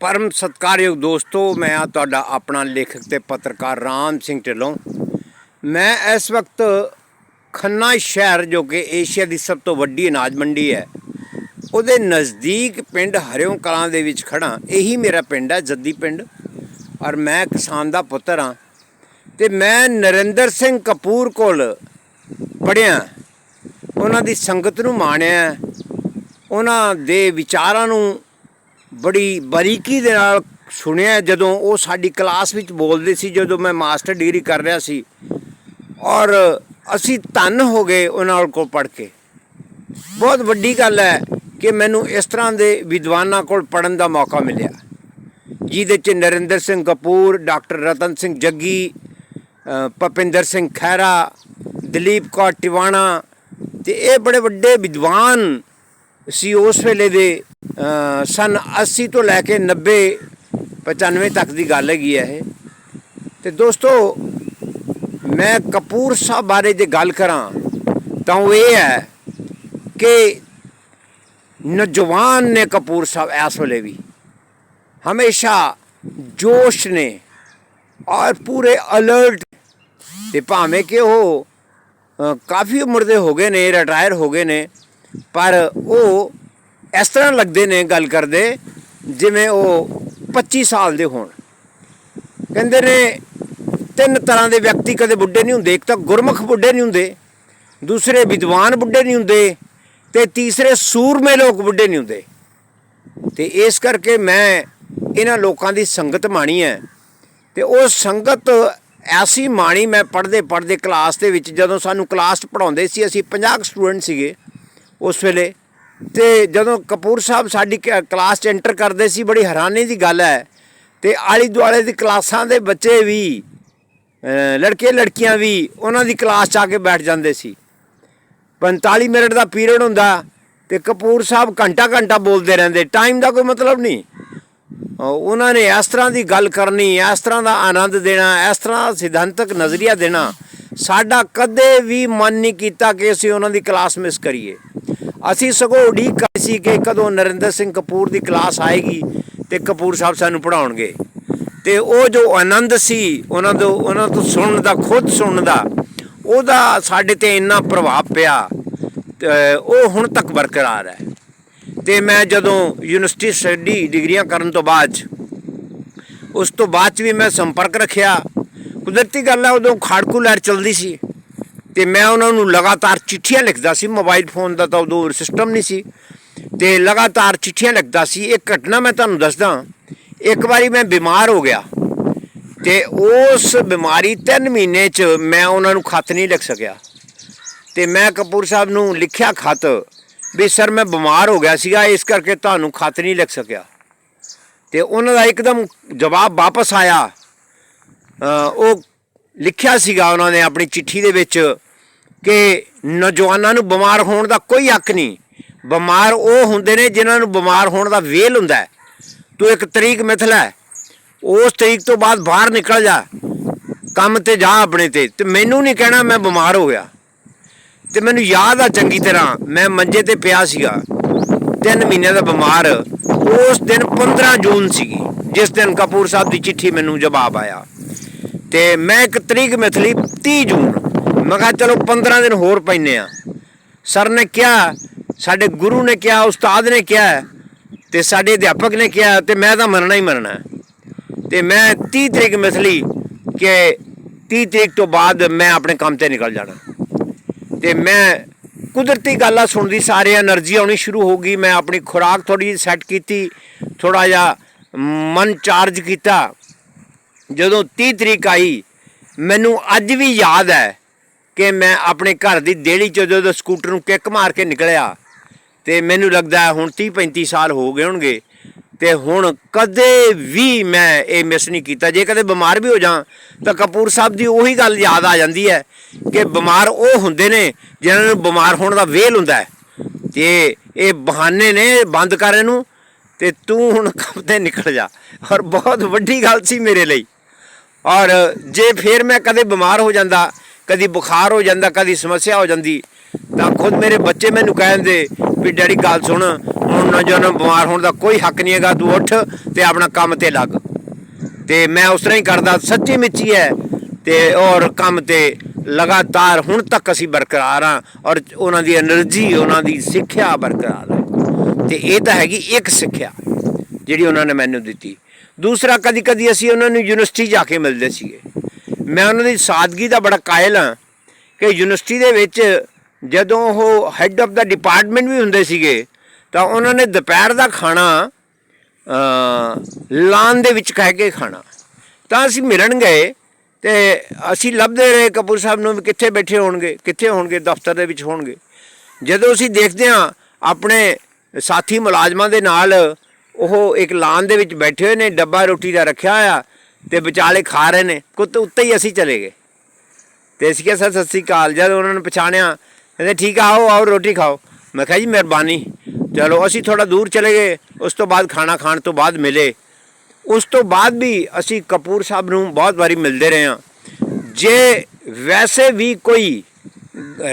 ਪਰਮ ਸਤਿਕਾਰਯੋਗ ਦੋਸਤੋ, ਮੈਂ ਆ ਤੁਹਾਡਾ ਆਪਣਾ ਲੇਖਕ ਤੇ ਪੱਤਰਕਾਰ ਰਾਮ ਸਿੰਘ ਢਿੱਲੋਂ। ਮੈਂ ਇਸ ਵਕਤ ਖੰਨਾ ਸ਼ਹਿਰ, ਜੋ ਕਿ ਏਸ਼ੀਆ ਦੀ ਸਭ ਤੋਂ ਵੱਡੀ ਅਨਾਜ ਮੰਡੀ ਹੈ, ਉਹਦੇ ਨਜ਼ਦੀਕ ਪਿੰਡ ਹਰਿਓਂ ਕਲਾਂ ਦੇ ਵਿੱਚ ਖੜਾ ਇਹੀ ਮੇਰਾ ਪਿੰਡ ਹੈ, ਜੱਦੀ ਪਿੰਡ, ਔਰ ਮੈਂ ਕਿਸਾਨ ਦਾ ਪੁੱਤਰ ਹਾਂ। ਤੇ ਮੈਂ ਨਰਿੰਦਰ ਸਿੰਘ ਕਪੂਰ ਕੋਲ ਪੜਿਆ ਉਹਨਾਂ ਦੀ ਸੰਗਤ ਨੂੰ ਮਾਣਿਆ ਉਹਨਾਂ ਦੇ ਵਿਚਾਰਾਂ ਨੂੰ ਬੜੀ ਬਾਰੀਕੀ ਦੇ ਨਾਲ ਸੁਣਿਆ ਜਦੋਂ ਉਹ ਸਾਡੀ ਕਲਾਸ ਵਿੱਚ ਬੋਲਦੇ ਸੀ ਜਦੋਂ ਮੈਂ ਮਾਸਟਰ ਡਿਗਰੀ ਕਰ ਰਿਹਾ ਸੀ। ਔਰ ਅਸੀਂ ਧੰਨ ਹੋ ਗਏ ਉਹਨਾਂ ਕੋਲ ਪੜ੍ਹ ਕੇ। ਬਹੁਤ ਵੱਡੀ ਗੱਲ ਹੈ ਕਿ ਮੈਨੂੰ ਇਸ ਤਰ੍ਹਾਂ ਦੇ ਵਿਦਵਾਨਾਂ ਕੋਲ ਪੜਨ ਦਾ ਮੌਕਾ ਮਿਲਿਆ। ਜਿਹਦੇ ਚ ਨਰਿੰਦਰ ਸਿੰਘ ਕਪੂਰ ਡਾਕਟਰ ਰਤਨ ਸਿੰਘ ਜੱਗੀ ਅ, ਭਪਿੰਦਰ ਸਿੰਘ ਖਹਿਰਾ ਦਲੀਪ ਕੌਰ ਟਿਵਾਣਾ ਤੇ ਇਹ ਬੜੇ ਵੱਡੇ ਵਿਦਵਾਨ ਸੀ ਉਸ ਵੇਲੇ ਦੇ ਅ, ਸਨ 80 ਤੋਂ ਲੈ ਕੇ 90 95 ਤੱਕ ਦੀ ਗੱਲ ਹੈਗੀ ਹੈ ਇਹ। ਤੇ ਦੋਸਤੋ ਮੈਂ ਕਪੂਰ ਸਾਹਿਬ ਬਾਰੇ ਜੇ ਗੱਲ ਕਰਾਂ ਤਾਂ ਉਹ ਇਹ ਹੈ ਕਿ ਨੌਜਵਾਨ ਨੇ ਕਪੂਰ ਸਾਹਿਬ ਇਸ ਵੇਲੇ ਵੀ। ਹਮੇਸ਼ਾ ਜੋਸ਼ ਨੇ ਔਰ ਪੂਰੇ ਅਲਰਟ ਤੇ ਭਾਵੇਂ ਕਿ ਉਹ ਕਾਫੀ ਉਮਰ ਦੇ ਹੋ ਗਏ ਨੇ ਰਿਟਾਇਰ ਹੋ ਗਏ ਨੇ ਪਰ ਉਹ ਇਸ ਤਰ੍ਹਾਂ ਲੱਗਦੇ ਨੇ ਗੱਲ ਕਰਦੇ ਜਿਵੇਂ ਉਹ 25 ਸਾਲ ਦੇ ਹੋਣ। ਕਹਿੰਦੇ ਨੇ ਤਿੰਨ ਤਰ੍ਹਾਂ ਦੇ ਵਿਅਕਤੀ ਕਦੇ ਬੁੱਢੇ ਨਹੀਂ ਹੁੰਦੇ। ਇੱਕ ਤਾਂ ਗੁਰਮੁਖ ਬੁੱਢੇ ਨਹੀਂ ਹੁੰਦੇ, ਦੂਸਰੇ ਵਿਦਵਾਨ ਬੁੱਢੇ ਨਹੀਂ ਹੁੰਦੇ ਤੇ ਤੀਸਰੇ ਸੂਰਮੇ ਲੋਕ ਬੁੱਢੇ ਨਹੀਂ ਹੁੰਦੇ। ਤੇ ਇਸ ਕਰਕੇ ਮੈਂ ਇਹਨਾਂ ਲੋਕਾਂ ਦੀ ਸੰਗਤ ਮਾਣੀ ਹੈ ਤੇ ਉਹ ਸੰਗਤ ਐਸੀ ਮਾਣੀ ਮੈਂ ਪੜ੍ਹਦੇ ਪੜ੍ਹਦੇ ਕਲਾਸ ਦੇ ਵਿੱਚ ਜਦੋਂ ਸਾਨੂੰ ਕਲਾਸ 'ਚ ਪੜਾਉਂਦੇ ਸੀ, ਅਸੀਂ 50 ਸਟੂਡੈਂਟ ਸੀਗੇ। ਉਸ ਵੇਲੇ। ਤੇ ਜਦੋਂ ਕਪੂਰ ਸਾਹਿਬ ਸਾਡੀ ਕ- ਕਲਾਸ 'ਚ ਐਂਟਰ ਕਰਦੇ ਸੀ, ਬੜੀ ਹੈਰਾਨੀ ਦੀ ਗੱਲ ਹੈ। ਤੇ ਆਲੀ ਦੁਆਲੇ ਦੀ ਕਲਾਸਾਂ ਦੇ ਬੱਚੇ ਵੀ ਲੜਕੇ ਲੜਕੀਆਂ ਵੀ ਉਹਨਾਂ ਦੀ ਕਲਾਸ 'ਚ ਆ ਕੇ ਬੈਠ ਜਾਂਦੇ ਸੀ। 45 ਮਿੰਟ ਦਾ ਪੀਰੀਅਡ ਹੁੰਦਾ ਤੇ ਕਪੂਰ ਸਾਹਿਬ ਘੰਟਾ ਘੰਟਾ ਬੋਲਦੇ ਰਹਿੰਦੇ। ਟਾਈਮ ਦਾ ਕੋਈ ਮਤਲਬ ਨਹੀਂ। ਉਹਨਾਂ ਨੇ ਇਸ ਤਰ੍ਹਾਂ ਦੀ ਗੱਲ ਕਰਨੀ, ਇਸ ਤਰ੍ਹਾਂ ਦਾ ਆਨੰਦ ਦੇਣਾ, ਇਸ ਤਰ੍ਹਾਂ ਦਾ ਸਿਧਾਂਤਕ ਨਜ਼ਰੀਆ ਦੇਣਾ। ਸਾਡਾ ਕਦੇ ਵੀ ਮਨ ਨਹੀਂ ਕੀਤਾ ਕਿ ਅਸੀਂ ਉਹਨਾਂ ਦੀ ਕਲਾਸ ਮਿਸ ਕਰੀਏ। ਅਸੀਂ ਸਗੋਂ ਉਡੀਕ ਕਰ ਸੀ ਕਿ ਕਦੋਂ ਨਰਿੰਦਰ ਸਿੰਘ ਕਪੂਰ ਦੀ ਕਲਾਸ ਆਏਗੀ ਤੇ ਕਪੂਰ ਸਾਹਿਬ ਸਾਨੂੰ ਪੜਾਉਣਗੇ ਤੇ ਉਹ ਜੋ ਆਨੰਦ ਸੀ ਉਹਨਾਂ ਤੋਂ ਉਹਨਾਂ ਤੋਂ ਸੁਣਨ ਦਾ ਖੁਦ ਸੁਣਨ ਦਾ ਉਹਦਾ ਸਾਡੇ ਤੇ ਇੰਨਾ ਪ੍ਰਭਾਵ ਪਿਆ ਉਹ ਹੁਣ ਤੱਕ ਬਰਕਰਾਰ ਹੈ। ਤੇ ਮੈਂ ਜਦੋਂ ਯੂਨੀਵਰਸਿਟੀ ਸਟੱਡੀ ਡਿਗਰੀਆਂ ਕਰਨ ਤੋਂ ਬਾਅਦ 'ਚ, ਉਸ ਤੋਂ ਬਾਅਦ 'ਚ ਵੀ ਮੈਂ ਸੰਪਰਕ ਰੱਖਿਆ। ਕੁਦਰਤੀ ਗੱਲ ਹੈ ਉਦੋਂ ਖਾੜਕੂ ਲਹਿਰ ਚੱਲਦੀ ਸੀ। ਤੇ ਮੈਂ ਉਹਨਾਂ ਨੂੰ ਲਗਾਤਾਰ ਚਿੱਠੀਆਂ ਲਿਖਦਾ ਸੀ ਮੋਬਾਈਲ ਫੋਨ ਦਾ ਤਾਂ ਉਦੋਂ ਸਿਸਟਮ ਨਹੀਂ ਸੀ। ਤੇ ਲਗਾਤਾਰ ਚਿੱਠੀਆਂ ਲਿਖਦਾ ਸੀ, ਇੱਕ ਘਟਨਾ ਮੈਂ ਤੁਹਾਨੂੰ ਦੱਸਦਾ, ਇੱਕ ਵਾਰੀ ਮੈਂ ਬਿਮਾਰ ਹੋ ਗਿਆ। ਤੇ ਉਸ ਬਿਮਾਰੀ 3 ਮਹੀਨੇ 'ਚ ਮੈਂ ਉਹਨਾਂ ਨੂੰ ਖਤ ਨਹੀਂ ਲਿਖ ਸਕਿਆ। ਤੇ ਮੈਂ ਕਪੂਰ ਸਾਹਿਬ ਨੂੰ ਲਿਖਿਆ ਖਤ ਵੀ, ਸਰ, ਮੈਂ ਬਿਮਾਰ ਹੋ ਗਿਆ ਸੀਗਾ, ਇਸ ਕਰਕੇ ਤੁਹਾਨੂੰ ਖਤ ਨਹੀਂ ਲਿਖ ਸਕਿਆ। ਤੇ ਉਹਨਾਂ ਦਾ ਇੱਕਦਮ ਜਵਾਬ ਵਾਪਸ ਆਇਆ। ਉਹ ਲਿਖਿਆ ਸੀਗਾ ਉਹਨਾਂ ਨੇ ਆਪਣੀ ਚਿੱਠੀ ਦੇ ਵਿੱਚ ਕਿ ਨੌਜਵਾਨਾਂ ਨੂੰ ਬਿਮਾਰ ਹੋਣ ਦਾ ਕੋਈ ਹੱਕ ਨਹੀਂ। ਬਿਮਾਰ ਉਹ ਹੁੰਦੇ ਨੇ ਜਿਨ੍ਹਾਂ ਨੂੰ ਬਿਮਾਰ ਹੋਣ ਦਾ ਵੇਲ ਹੁੰਦਾ ਤੂੰ ਇੱਕ ਤਰੀਕ ਮਿਥ ਲੈ ਉਸ ਤਰੀਕ ਤੋਂ ਬਾਅਦ ਬਾਹਰ ਨਿਕਲ ਜਾ। ਕੰਮ ਤੇ ਜਾ ਆਪਣੇ ਤੇ। ਤੇ ਮੈਨੂੰ ਨਹੀਂ ਕਹਿਣਾ ਮੈਂ ਬਿਮਾਰ ਹੋ ਗਿਆ। ਤੇ ਮੈਨੂੰ ਯਾਦ ਆ ਚੰਗੀ ਤਰ੍ਹਾਂ, ਮੈਂ ਮੰਜੇ ਤੇ ਪਿਆ ਸੀਗਾ। ਤਿੰਨ ਮਹੀਨੇ ਦਾ ਬਿਮਾਰ। ਉਸ ਦਿਨ 15 ਜੂਨ ਸੀਗੀ, ਜਿਸ ਦਿਨ ਕਪੂਰ ਸਾਹਿਬ ਦੀ ਚਿੱਠੀ ਮੈਨੂੰ ਜਵਾਬ ਆਇਆ। ਤੇ ਮੈਂ ਇੱਕ ਤਰੀਕ ਮਿਥਲੀ 30 ਜੂਨ ਮੈਂ ਕਿਹਾ ਚਲੋ 15 ਦਿਨ ਹੋਰ ਪੈਨੇ ਆ। ਸਰ ਨੇ ਕਿਹਾ, ਸਾਡੇ ਗੁਰੂ ਨੇ ਕਿਹਾ, ਉਸਤਾਦ ਨੇ ਕਿਹਾ, ਤੇ ਸਾਡੇ ਅਧਿਆਪਕ ਨੇ ਕਿਹਾ, ਤੇ ਮੈਂ ਤਾਂ ਮੰਨਣਾ ਹੀ ਮੰਨਣਾ ਤੇ ਮੈਂ 30 ਤਰੀਕ ਮਿਸਲੀ ਕਿ 30 ਤਰੀਕ ਤੋਂ ਬਾਅਦ ਮੈਂ ਆਪਣੇ ਕੰਮ ਤੇ ਨਿਕਲ ਜਾਣਾ। ਤੇ ਮੈਂ ਕੁਦਰਤੀ ਗੱਲਾਂ ਸੁਣਦੀ ਸਾਰੇ એનર્ਜੀ ਆਉਣੀ ਸ਼ੁਰੂ ਹੋ ਗਈ। ਮੈਂ ਆਪਣੀ ਖੁਰਾਕ ਥੋੜੀ ਸੈੱਟ ਕੀਤੀ ਥੋੜਾ ਜਿਹਾ ਮਨ ਚਾਰਜ ਕੀਤਾ। ਜਦੋਂ 30 ਤਰੀਕ ਆਈ, ਮੈਨੂੰ ਅੱਜ ਵੀ ਯਾਦ ਹੈ ਕਿ ਮੈਂ ਆਪਣੇ ਘਰ ਦੀ ਦੇਹੜੀ ਚੋਂ ਜਦੋਂ ਸਕੂਟਰ ਨੂੰ ਕਿੱਕ ਮਾਰ ਕੇ ਨਿਕਲਿਆ ਤੇ ਮੈਨੂੰ ਲੱਗਦਾ ਹੁਣ 30 35 ਸਾਲ ਹੋ ਗਏ ਹੋਣਗੇ ਤੇ ਹੁਣ ਕਦੇ ਵੀ ਮੈਂ ਇਹ ਮਿਸ ਨਹੀਂ ਕੀਤਾ। ਜੇ ਕਦੇ ਬਿਮਾਰ ਵੀ ਹੋ ਜਾਂ ਤਾਂ ਕਪੂਰ ਸਾਹਿਬ ਦੀ ਉਹੀ ਗੱਲ ਯਾਦ ਆ ਜਾਂਦੀ ਹੈ ਕਿ ਬਿਮਾਰ ਉਹ ਹੁੰਦੇ ਨੇ ਜਿਨ੍ਹਾਂ ਨੂੰ ਬਿਮਾਰ ਹੋਣ ਦਾ ਵੇਲ ਹੁੰਦਾ ਹੈ। ਤੇ ਇਹ ਬਹਾਨੇ ਨੇ ਬੰਦ ਕਰ ਨੂੰ ਤੇ ਤੂੰ ਹੁਣ ਕੰਮ ਨਿਕਲ ਜਾ। ਔਰ ਬਹੁਤ ਵੱਡੀ ਗੱਲ ਸੀ ਮੇਰੇ ਲਈ। ਔਰ ਜੇ ਫੇਰ ਮੈਂ ਕਦੇ ਬਿਮਾਰ ਹੋ ਜਾਂਦਾ ਕਦੀ ਬੁਖਾਰ ਹੋ ਜਾਂਦਾ, ਕਦੀ ਸਮੱਸਿਆ ਹੋ ਜਾਂਦੀ, ਤਾਂ ਖੁਦ ਮੇਰੇ ਬੱਚੇ ਮੈਨੂੰ ਕਹਿੰਦੇ ਵੀ ਡੈਡੀ ਗੱਲ ਸੁਣ ਹੁਣ ਨੌਜਵਾਨ ਬਿਮਾਰ ਹੋਣ ਦਾ ਕੋਈ ਹੱਕ ਨਹੀਂ ਹੈਗਾ, ਤੂੰ ਉੱਠ ਤੇ ਆਪਣਾ ਕੰਮ ਤੇ ਲੱਗ। ਤੇ ਮੈਂ ਉਸ ਤਰ੍ਹਾਂ ਹੀ ਕਰਦਾ, ਸੱਚੀ ਮਿੱਚੀ ਹੈ। ਤੇ ਔਰ ਕੰਮ ਤੇ ਲਗਾਤਾਰ ਹੁਣ ਤੱਕ ਅਸੀਂ ਬਰਕਰਾਰ ਆ ਔਰ ਉਹਨਾਂ ਦੀ એનર્ਜੀ ਉਹਨਾਂ ਦੀ ਸਿੱਖਿਆ ਬਰਕਰਾਰ ਹੈ। ਤੇ ਇਹ ਤਾਂ ਹੈਗੀ ਇੱਕ ਸਿੱਖਿਆ ਜਿਹੜੀ ਉਹਨਾਂ ਨੇ ਮੈਨੂੰ ਦਿੱਤੀ। ਦੂਸਰਾ ਕਦੀ ਕਦੀ ਅਸੀਂ ਉਹਨਾਂ ਨੂੰ ਯੂਨੀਵਰਸਿਟੀ ਜਾ ਕੇ ਮਿਲਦੇ ਸੀਗੇ। ਮੈਂ ਉਹਨਾਂ ਦੀ ਸਾਦਗੀ ਦਾ ਬੜਾ ਕਾਇਲ ਹਾਂ ਕਿ ਯੂਨੀਵਰਸਿਟੀ ਦੇ ਵਿੱਚ ਜਦੋਂ ਉਹ ਹੈੱਡ ਆਫ ਦਾ ਡਿਪਾਰਟਮੈਂਟ ਵੀ ਹੁੰਦੇ ਸੀਗੇ, ਤਾਂ ਉਹਨਾਂ ਨੇ ਦੁਪਹਿਰ ਦਾ ਖਾਣਾ ਲਾਨ ਦੇ ਵਿੱਚ ਕਹਿ ਕੇ ਖਾਣਾ। ਤਾਂ ਅਸੀਂ ਮਿਲਣ ਗਏ ਤੇ ਅਸੀਂ ਲੱਭਦੇ ਰਹੇ ਕਪੂਰ ਸਾਹਿਬ ਨੂੰ ਵੀ ਕਿੱਥੇ ਬੈਠੇ ਹੋਣਗੇ, ਕਿੱਥੇ ਹੋਣਗੇ, ਦਫ਼ਤਰ ਦੇ ਵਿੱਚ ਹੋਣਗੇ। ਜਦੋਂ ਅਸੀਂ ਦੇਖਦੇ ਹਾਂ ਆਪਣੇ ਸਾਥੀ ਮੁਲਾਜ਼ਮਾਂ ਦੇ ਨਾਲ ਉਹ ਇੱਕ ਲਾਨ ਦੇ ਵਿੱਚ ਬੈਠੇ ਹੋਏ ਨੇ, ਡੱਬਾ ਰੋਟੀ ਦਾ ਰੱਖਿਆ ਹੋਇਆ ਤੇ ਵਿਚਾਲੇ ਖਾ ਰਹੇ ਨੇ। ਕੁੱਤ ਉੱਤੇ ਹੀ ਅਸੀਂ ਚਲੇ ਗਏ। ਤੇ ਅਸੀਂ ਕਿਹਾ, ਸਰ, ਸਤਿ ਸ੍ਰੀ ਅਕਾਲ। ਜਦ ਉਹਨਾਂ ਨੂੰ ਪਛਾਣਿਆ, ਕਹਿੰਦੇ, ਠੀਕ ਆ, ਆਓ ਆਓ, ਰੋਟੀ ਖਾਓ। ਮੈਂ ਕਿਹਾ, ਜੀ, ਮਿਹਰਬਾਨੀ। ਚਲੋ, ਅਸੀਂ ਥੋੜਾ ਦੂਰ ਚਲੇ ਗਏ। ਉਸ ਤੋਂ ਬਾਅਦ ਖਾਣਾ ਖਾਣ ਤੋਂ ਬਾਅਦ ਮਿਲੇ। ਉਸ ਤੋਂ ਬਾਅਦ ਵੀ ਅਸੀਂ ਕਪੂਰ ਸਾਹਿਬ ਨੂੰ ਬਹੁਤ ਵਾਰੀ ਮਿਲਦੇ ਰਹੇ ਹਾਂ। ਜੇ ਵੈਸੇ ਵੀ ਕੋਈ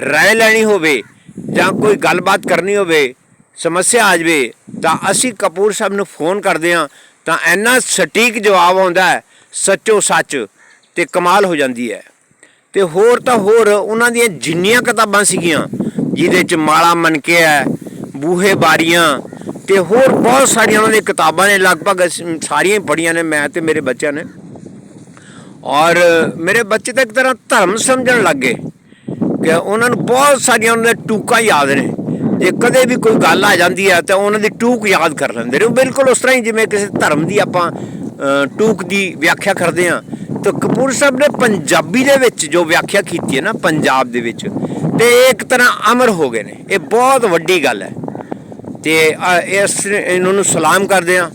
ਰਾਏ ਲੈਣੀ ਹੋਵੇ ਜਾਂ ਕੋਈ ਗੱਲਬਾਤ ਕਰਨੀ ਹੋਵੇ, ਸਮੱਸਿਆ ਆ ਜਾਵੇ, ਤਾਂ ਅਸੀਂ ਕਪੂਰ ਸਾਹਿਬ ਨੂੰ ਫੋਨ ਕਰਦੇ ਹਾਂ। ਤਾਂ ਇੰਨਾ ਸਟੀਕ ਜਵਾਬ ਆਉਂਦਾ ਹੈ ਸੱਚੋ ਸੱਚ ਤੇ ਕਮਾਲ ਹੋ ਜਾਂਦੀ ਹੈ। ਤੇ ਹੋਰ ਤਾਂ ਹੋਰ ਉਹਨਾਂ ਦੀਆਂ ਜਿੰਨੀਆਂ ਕਿਤਾਬਾਂ ਸੀਗੀਆਂ, ਜਿਹਦੇ ਚ ਮਾਲਾ ਮਨਕੇ ਹੈ, ਬੂਹੇ ਬਾਰੀਆਂ ਤੇ ਹੋਰ ਬਹੁਤ ਸਾਰੀਆਂ ਉਹਨਾਂ ਦੀਆਂ ਕਿਤਾਬਾਂ ਨੇ, ਲਗਭਗ ਅਸੀਂ ਸਾਰੀਆਂ ਹੀ ਪੜ੍ਹੀਆਂ ਨੇ, ਮੈਂ ਤੇ ਮੇਰੇ ਬੱਚਿਆਂ ਨੇ। ਔਰ ਮੇਰੇ ਬੱਚੇ ਤਾਂ ਇੱਕ ਤਰ੍ਹਾਂ ਧਰਮ ਸਮਝਣ ਲੱਗ ਗਏ ਕਿ ਉਹਨਾਂ ਨੂੰ ਬਹੁਤ ਸਾਰੀਆਂ ਉਹਨਾਂ ਦੇ ਟੂਕਾਂ ਯਾਦ ਨੇ। ਜੇ ਕਦੇ ਵੀ ਕੋਈ ਗੱਲ ਆ ਜਾਂਦੀ ਹੈ ਤਾਂ ਉਹਨਾਂ ਦੀ ਟੂਕ ਯਾਦ ਕਰ ਲੈਂਦੇ ਨੇ। ਉਹ ਬਿਲਕੁਲ ਉਸ ਤਰ੍ਹਾਂ ਹੀ ਜਿਵੇਂ ਕਿਸੇ ਧਰਮ ਦੀ ਆਪਾਂ ਟੂਕ ਦੀ ਵਿਆਖਿਆ ਕਰਦੇ ਹਾਂ। ਤਾਂ ਕਪੂਰ ਸਾਹਿਬ ਨੇ ਪੰਜਾਬੀ ਦੇ ਵਿੱਚ ਜੋ ਵਿਆਖਿਆ ਕੀਤੀ ਹੈ ਨਾ, ਪੰਜਾਬ ਦੇ ਵਿੱਚ, ਤੇ ਇਹ ਇੱਕ ਤਰ੍ਹਾਂ ਅਮਰ ਹੋ ਗਏ ਨੇ। ਇਹ ਬਹੁਤ ਵੱਡੀ ਗੱਲ ਹੈ। ਤੇ ਇਸ ਇਹਨਾਂ ਨੂੰ ਸਲਾਮ ਕਰਦੇ ਆ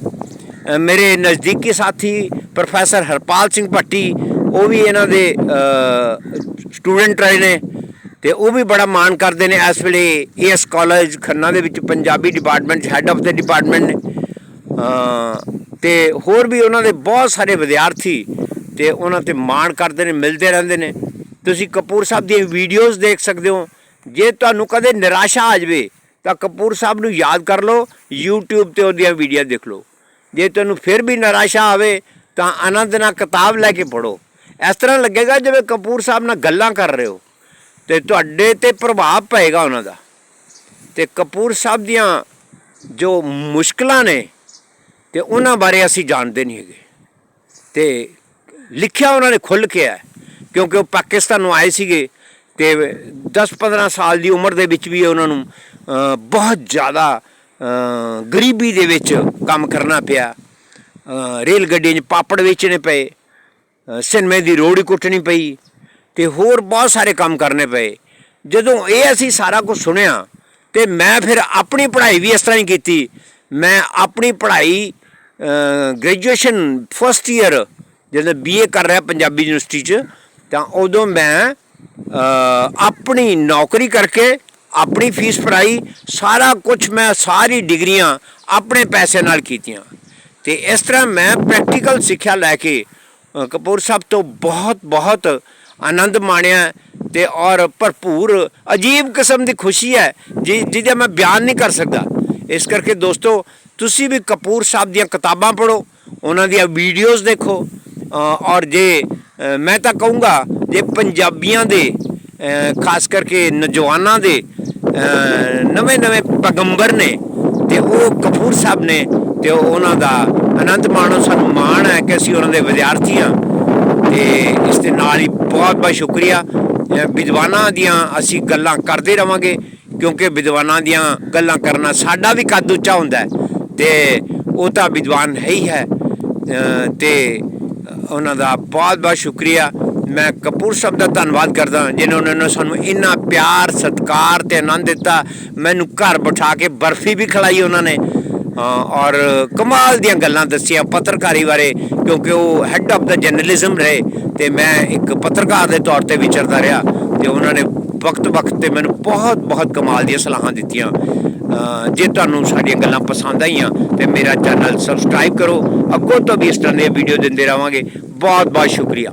ਮੇਰੇ ਨਜ਼ਦੀਕੀ ਸਾਥੀ ਪ੍ਰੋਫੈਸਰ ਹਰਪਾਲ ਸਿੰਘ ਭੱਟੀ, ਉਹ ਵੀ ਇਹਨਾਂ ਦੇ ਸਟੂਡੈਂਟ ਰਹੇ ਨੇ, ਤੇ ਉਹ ਵੀ ਬੜਾ ਮਾਣ ਕਰਦੇ ਨੇ। ਇਸ ਵੇਲੇ ਏਐਸ ਕਾਲਜ ਖੰਨਾ ਦੇ ਵਿੱਚ ਪੰਜਾਬੀ ਡਿਪਾਰਟਮੈਂਟ ਹੈੱਡ ਆਫ ਦਾ ਡਿਪਾਰਟਮੈਂਟ ਨੇ। ਤੇ ਹੋਰ ਵੀ ਉਹਨਾਂ ਦੇ ਬਹੁਤ ਸਾਰੇ ਵਿਦਿਆਰਥੀ ਤੇ ਉਹਨਾਂ ਤੇ ਮਾਣ ਕਰਦੇ ਨੇ, ਮਿਲਦੇ ਰਹਿੰਦੇ ਨੇ। ਤੁਸੀਂ ਕਪੂਰ ਸਾਹਿਬ ਦੀਆਂ ਵੀਡੀਓਜ਼ ਦੇਖ ਸਕਦੇ ਹੋ। ਜੇ ਤੁਹਾਨੂੰ ਕਦੇ ਨਿਰਾਸ਼ਾ ਆ ਜਾਵੇ, ਤਾਂ ਕਪੂਰ ਸਾਹਿਬ ਨੂੰ ਯਾਦ ਕਰ ਲਓ, YouTube ਤੇ ਉਹਦੀਆਂ ਵੀਡੀਓ ਦੇਖ ਲਓ। ਜੇ ਤੁਹਾਨੂੰ ਫਿਰ ਵੀ ਨਿਰਾਸ਼ਾ ਆਵੇ, ਤਾਂ ਆਨੰਦ ਨਾਲ ਕਿਤਾਬ ਲੈ ਕੇ ਪੜੋ ਇਸ ਤਰ੍ਹਾਂ ਲੱਗੇਗਾ ਜਿਵੇਂ ਕਪੂਰ ਸਾਹਿਬ ਨਾਲ ਗੱਲਾਂ ਕਰ ਰਹੇ ਹੋ। ਤੇ ਤੁਹਾਡੇ ਤੇ ਪ੍ਰਭਾਵ ਪਏਗਾ ਉਹਨਾਂ ਦਾ। ਤੇ ਕਪੂਰ ਸਾਹਿਬ ਦੀਆਂ ਜੋ ਮੁਸ਼ਕਲਾਂ ਨੇ ਤੇ ਉਹਨਾਂ ਬਾਰੇ ਅਸੀਂ ਜਾਣਦੇ ਨਹੀਂ ਹੈਗੇ। ਤੇ ਲਿਖਿਆ ਉਹਨਾਂ ਨੇ ਖੁੱਲ ਕੇ ਹੈ, ਕਿਉਂਕਿ ਉਹ ਪਾਕਿਸਤਾਨ ਨੂੰ ਆਏ ਸੀਗੇ ਤੇ 10-15 ਸਾਲ ਦੀ ਉਮਰ ਦੇ ਵਿੱਚ ਵੀ ਉਹਨਾਂ ਨੂੰ ਬਹੁਤ ਜ਼ਿਆਦਾ ਗਰੀਬੀ ਦੇ ਵਿੱਚ ਕੰਮ ਕਰਨਾ ਪਿਆ। ਰੇਲ ਗੱਡੀਆਂ 'ਚ ਪਾਪੜ ਵੇਚਣੇ ਪਏ ਸਿਨਮੇ ਦੀ ਰੋੜੀ ਕੁੱਟਣੀ ਪਈ ਤੇ ਹੋਰ ਬਹੁਤ ਸਾਰੇ ਕੰਮ ਕਰਨੇ ਪਏ। ਜਦੋਂ ਇਹ ਅਸੀਂ ਸਾਰਾ ਕੁਝ ਸੁਣਿਆ ਤੇ ਮੈਂ ਫਿਰ ਆਪਣੀ ਪੜ੍ਹਾਈ ਵੀ ਇਸ ਤਰ੍ਹਾਂ ਹੀ ਕੀਤੀ। ਮੈਂ ਆਪਣੀ ਪੜ੍ਹਾਈ ਗ੍ਰੈਜੂਏਸ਼ਨ ਫਸਟ ਈਅਰ ਜਦੋਂ ਬੀਏ ਕਰ ਰਿਹਾ ਪੰਜਾਬੀ ਯੂਨੀਵਰਸਿਟੀ 'ਚ, ਤਾਂ ਉਦੋਂ ਮੈਂ ਆਪਣੀ ਨੌਕਰੀ ਕਰਕੇ ਆਪਣੀ ਫੀਸ ਭਰਾਈ, ਸਾਰਾ ਕੁਝ ਮੈਂ ਸਾਰੀ ਡਿਗਰੀਆਂ ਆਪਣੇ ਪੈਸੇ ਨਾਲ ਕੀਤੀਆਂ। ਤੇ ਇਸ ਤਰ੍ਹਾਂ ਮੈਂ ਪ੍ਰੈਕਟੀਕਲ ਸਿੱਖਿਆ ਲੈ ਕੇ ਕਪੂਰ ਸਾਹਿਬ ਤੋਂ ਬਹੁਤ ਬਹੁਤ ਆਨੰਦ ਮਾਣਿਆ ਤੇ ਔਰ ਭਰਪੂਰ, ਅਜੀਬ ਕਿਸਮ ਦੀ ਖੁਸ਼ੀ ਹੈ, ਜਿ- ਜਿਹਦਾ ਮੈਂ ਬਿਆਨ ਨਹੀਂ ਕਰ ਸਕਦਾ। ਇਸ ਕਰਕੇ ਦੋਸਤੋ ਤੁਸੀਂ ਵੀ ਕਪੂਰ ਸਾਹਿਬ ਦੀਆਂ ਕਿਤਾਬਾਂ ਪੜ੍ਹੋ, ਉਹਨਾਂ ਦੀਆਂ ਵੀਡੀਓਜ਼ ਦੇਖੋ। ਔਰ ਜੇ ਮੈਂ ਤਾਂ ਕਹੂੰਗਾ, ਜੇ ਪੰਜਾਬੀਆਂ ਦੇ ਖਾਸ ਕਰਕੇ ਨੌਜਵਾਨਾਂ ਦੇ ਨਵੇਂ ਨਵੇਂ ਪੈਗੰਬਰ ਨੇ, ਤੇ ਉਹ ਕਪੂਰ ਸਾਹਿਬ ਨੇ, ਤੇ ਉਹਨਾਂ ਦਾ ਆਨੰਦ ਮਾਣੋ ਸਾਨੂੰ ਮਾਣ ਹੈ ਕਿ ਅਸੀਂ ਉਹਨਾਂ ਦੇ ਵਿਦਿਆਰਥੀ ਹਾਂ। ਤੇ ਇਸ ਦੇ ਨਾਲ ਹੀ ਬਹੁਤ ਬਹੁਤ ਸ਼ੁਕਰੀਆ। ਵਿਦਵਾਨਾਂ ਦੀਆਂ ਅਸੀਂ ਗੱਲਾਂ ਕਰਦੇ ਰਵਾਂਗੇ, ਕਿਉਂਕਿ ਵਿਦਵਾਨਾਂ ਦੀਆਂ ਗੱਲਾਂ ਕਰਨਾ ਸਾਡਾ ਵੀ ਕੱਦ ਉੱਚਾ ਹੁੰਦਾ ਹੈ। ਤੇ ਉਹ ਤਾਂ ਵਿਦਵਾਨ ਹੈ ਹੀ ਹੈ। ਅ, ਤੇ ਉਹਨਾਂ ਦਾ ਬਹੁਤ ਬਹੁਤ ਸ਼ੁਕਰੀਆ। ਮੈਂ ਕਪੂਰ ਸਾਹਿਬ ਦਾ ਧੰਨਵਾਦ ਕਰਦਾ ਜਿਨ੍ਹਾਂ ਨੇ ਸਾਨੂੰ ਇੰਨਾ ਪਿਆਰ ਸਤਿਕਾਰ ਤੇ ਆਨੰਦ ਦਿੱਤਾ। ਮੈਨੂੰ ਘਰ ਬਿਠਾ ਕੇ ਬਰਫੀ ਵੀ ਖਿਲਾਈ ਉਹਨਾਂ ਨੇ। ਔਰ ਕਮਾਲ ਦੀਆਂ ਗੱਲਾਂ ਦੱਸੀਆਂ ਪੱਤਰਕਾਰੀ ਬਾਰੇ ਕਿਉਂਕਿ ਉਹ ਹੈੱਡ ਆਫ ਦਾ ਜਰਨਲਿਜ਼ਮ ਰਹੇ ਤੇ ਮੈਂ ਇੱਕ ਪੱਤਰਕਾਰ ਦੇ ਤੌਰ ਤੇ ਵਿਚਰਦਾ ਰਿਹਾ। ਤੇ ਉਹਨਾਂ ਨੇ ਵਕਤ ਵਕਤ ਤੇ ਮੈਨੂੰ ਬਹੁਤ ਬਹੁਤ ਕਮਾਲ ਦੀਆਂ ਸਲਾਹਾਂ ਦਿੱਤੀਆਂ। ਜੇ ਤੁਹਾਨੂੰ ਸਾਡੀਆਂ ਗੱਲਾਂ ਪਸੰਦ ਆਈਆਂ, ਤੇ ਮੇਰਾ ਚੈਨਲ ਸਬਸਕ੍ਰਾਈਬ ਕਰੋ। ਅੱਗੋਂ ਤੋਂ ਵੀ ਇਸ ਤਰ੍ਹਾਂ ਦੀਆਂ ਵੀਡੀਓ ਦਿੰਦੇ ਰਵਾਂਗੇ ਬਹੁਤ ਬਹੁਤ ਸ਼ੁਕਰੀਆ।